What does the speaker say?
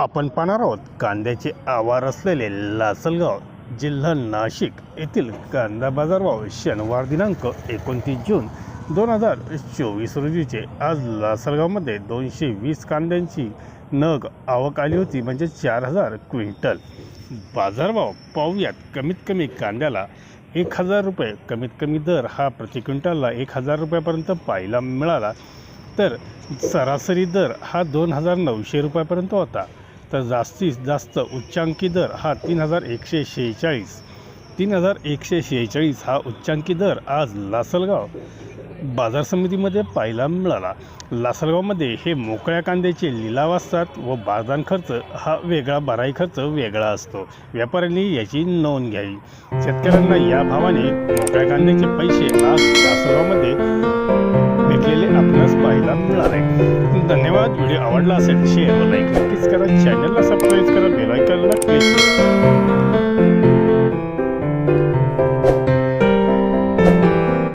आपण पाहणार आहोत कांद्याचे आवार असलेले लासलगाव जिल्हा नाशिक येथील कांदा बाजारभाव शनिवार दिनांक एकोणतीस जून दोन हजार चोवीस रोजीचे. आज लासलगावमध्ये दोनशे वीस कांद्यांची नग आवक आली होती म्हणजे चार हजार क्विंटल. बाजारभाव पाहूयात. कमीत कमी कांद्याला एक हजार रुपये कमीत कमी दर हा प्रति क्विंटलला एक हजार रुपयापर्यंत पाहायला मिळाला. तर सरासरी दर हा दोन हजार नऊशे रुपयापर्यंत होता. तर जास्तीत जास्त उच्चांकी दर हा तीन हजार एकशे शेहेचाळीस. तीन हजार एकशे शेहेचाळीस हा उच्चांकी दर आज लासलगाव बाजार समितीमध्ये पाहायला मिळाला. लासलगावमध्ये हे मोकळ्या कांद्याचे लिलाव असतात व बारदान खर्च हा वेगळा बाराही खर्च वेगळा असतो. व्यापाऱ्यांनी याची नोंद घ्यावी. शेतकऱ्यांना या भावाने मोकळ्या कांद्याचे पैसे आज लासलगावमध्ये पाहायला मिळणार आहे. धन्यवाद. व्हिडिओ आवडला असेल शेअर लाईक नक्कीच करा. चॅनलला सबस्क्राईब करा. बेलायकनला क्लिक करा.